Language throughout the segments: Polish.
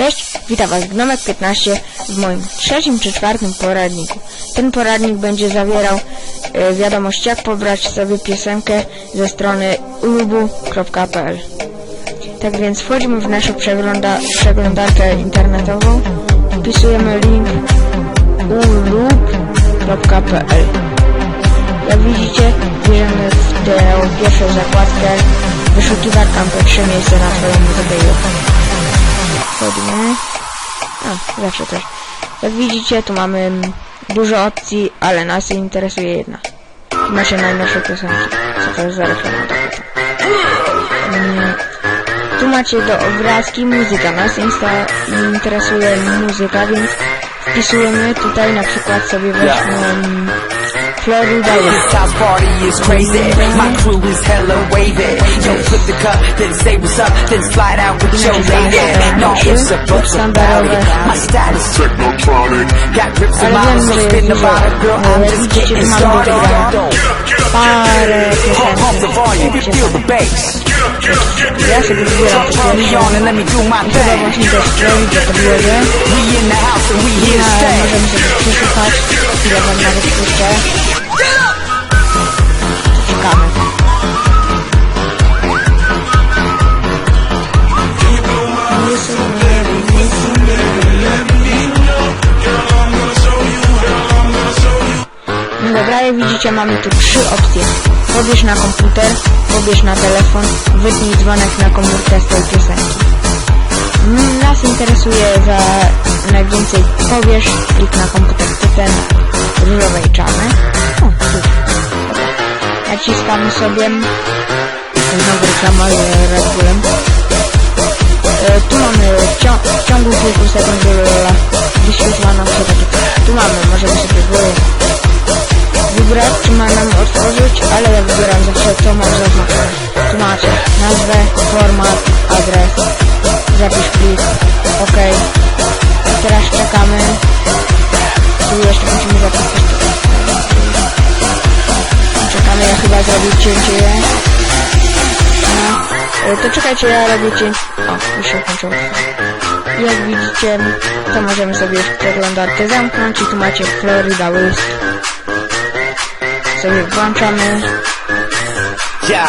Cześć, witam Was Gnomek15 w moim trzecim czy czwartym poradniku. Ten poradnik będzie zawierał e, wiadomość jak pobrać sobie piosenkę ze strony ulubu.pl Tak więc wchodzimy w naszą przegląda przeglądarkę internetową, wpisujemy link ulub.pl Jak widzicie, bierzemy w tę pierwszą zakładkę. Wyszukiwarka pierwsze miejsce na Twoją muzykę wchodzimy. A, zawsze coś. Jak widzicie, tu mamy dużo opcji, ale nas interesuje jedna. Macie najnowsze piosenki. Co to jest za reklama? Mm, Tu macie do obrazki muzyka. Nas insta interesuje muzyka, więc wpisujemy tutaj na przykład sobie weźmy Florida This house party is crazy. My crew is hella wavy. Yo, flip the cup, then say what's up, then slide out with your lady. No ifs or buts about it. My style is Technotronic. got grips in Ale mine, wiem, so że spin jest about dużo. it, girl. No, I'm jak just widzicie, getting tu mamy do started. grania parę Pump, pump the volume, you feel the bass. Ja sobie wybieram te Turn me on and let me do my Chyba thing. właśnie też zrobić do możemy sobie przesłuchać. Chwilę wam nawet puszczę. Czekamy. Dobra, jak widzicie mamy tu trzy opcje. Pobierz na komputer, pobierz na telefon, wytnij dzwonek na komórkę z tej piosenki. Nas interesuje za najwięcej pobierz, klik na komputer, ten różowej czarny. O. Naciskamy sobie znowu reklama Red Bullem. E, tu mamy w, cią w ciągu kilku sekund e, wyświetla nam się takie. Tu mamy, możemy sobie wy wybrać, czy ma nam otworzyć, ale ja wybieram zawsze co mam zaznaczone. Tu macie nazwę, format, adres, zapisz plik, ok. Teraz czekamy. Tu jeszcze musimy zapisać. Czekamy, ja chyba zrobię cięcie. No, e, to czekajcie, ja robię cięcie. O, już się kończyło. Jak widzicie, to możemy sobie przeglądarkę zamknąć i tu macie Florida List. Sobie włączamy. Yeah.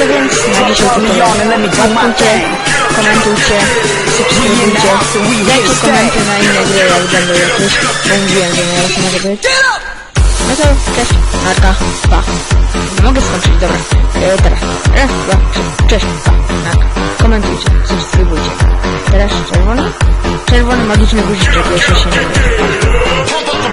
To więc na dzisiaj to tyle. Łapkujcie, komentujcie, subskrybujcie. Dajcie komenty na inne gry, jak będą jakieś, bo mówiłem, że nieraz może być. No to cześć, narka, pa. Nie mogę skończyć, dobra. E, teraz. Raz, dwa, trzy. Cześć, pa. Komentujcie, subskrybujcie. Teraz czerwony? Czerwony magiczny guziczek, jeszcze się nie wiem.